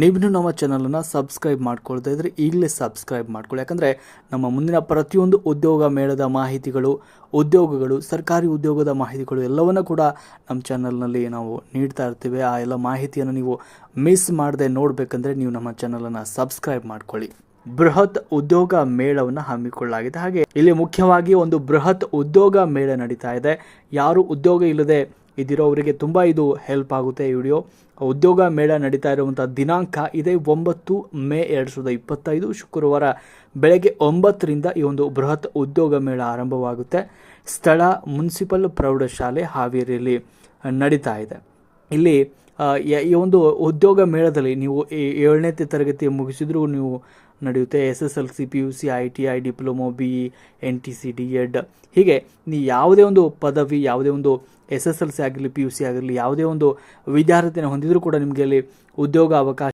ನೀವು ನಮ್ಮ ಚಾನಲನ್ನು ಸಬ್ಸ್ಕ್ರೈಬ್ ಮಾಡ್ಕೊಳ್ತಾ ಇದ್ರೆ ಈಗಲೇ ಸಬ್ಸ್ಕ್ರೈಬ್ ಮಾಡ್ಕೊಳ್ಳಿ. ಯಾಕಂದರೆ ನಮ್ಮ ಮುಂದಿನ ಪ್ರತಿಯೊಂದು ಉದ್ಯೋಗ ಮೇಳದ ಮಾಹಿತಿಗಳು, ಉದ್ಯೋಗಗಳು, ಸರ್ಕಾರಿ ಉದ್ಯೋಗದ ಮಾಹಿತಿಗಳು ಎಲ್ಲವನ್ನು ಕೂಡ ನಮ್ಮ ಚಾನಲ್ನಲ್ಲಿ ನಾವು ನೀಡ್ತಾ ಇರ್ತೀವಿ. ಆ ಎಲ್ಲ ಮಾಹಿತಿಯನ್ನು ನೀವು ಮಿಸ್ ಮಾಡದೆ ನೋಡಬೇಕಂದ್ರೆ ನೀವು ನಮ್ಮ ಚಾನಲನ್ನು ಸಬ್ಸ್ಕ್ರೈಬ್ ಮಾಡ್ಕೊಳ್ಳಿ. ಬೃಹತ್ ಉದ್ಯೋಗ ಮೇಳವನ್ನು ಹಮ್ಮಿಕೊಳ್ಳಲಾಗಿದೆ. ಹಾಗೆ ಇಲ್ಲಿ ಮುಖ್ಯವಾಗಿ ಒಂದು ಬೃಹತ್ ಉದ್ಯೋಗ ಮೇಳ ನಡೀತಾ ಇದೆ. ಯಾರು ಉದ್ಯೋಗ ಇಲ್ಲದೆ ಇದಿರೋವರಿಗೆ ತುಂಬ ಇದು ಹೆಲ್ಪ್ ಆಗುತ್ತೆ ಈ ವಿಡಿಯೋ ಉದ್ಯೋಗ ಮೇಳ ನಡೀತಾ ಇರುವಂಥ ದಿನಾಂಕ ಇದೇ ಒಂಬತ್ತು ಮೇ ಎರಡು ಸಾವಿರದ ಇಪ್ಪತ್ತೈದು ಶುಕ್ರವಾರ ಬೆಳಗ್ಗೆ ಒಂಬತ್ತರಿಂದ ಈ ಒಂದು ಬೃಹತ್ ಉದ್ಯೋಗ ಮೇಳ ಆರಂಭವಾಗುತ್ತೆ. ಸ್ಥಳ, ಮುನ್ಸಿಪಲ್ ಪ್ರೌಢಶಾಲೆ ಹಾವೇರಿಯಲ್ಲಿ ನಡೀತಾ ಇದೆ. ಇಲ್ಲಿ ಈ ಒಂದು ಉದ್ಯೋಗ ಮೇಳದಲ್ಲಿ ನೀವು ಏಳನೇ ತರಗತಿ ಮುಗಿಸಿದರೂ ನೀವು ನಡೆಯುತ್ತೆ. S S L C P U C I T I diploma, B E N T C D Ed. ಹೀಗೆ ನೀವು ಯಾವುದೇ ಒಂದು ಪದವಿ, ಯಾವುದೇ ಒಂದು ಎಸ್ ಎಸ್ ಎಲ್ ಸಿ ಆಗಿರಲಿ ಪಿ ಯು ಸಿ ಆಗಿರಲಿ ಯಾವುದೇ ಒಂದು ವಿದ್ಯಾರ್ಥಿನ ಹೊಂದಿದರೂ ಕೂಡ ನಿಮಗೆ ಅಲ್ಲಿ ಉದ್ಯೋಗ ಅವಕಾಶ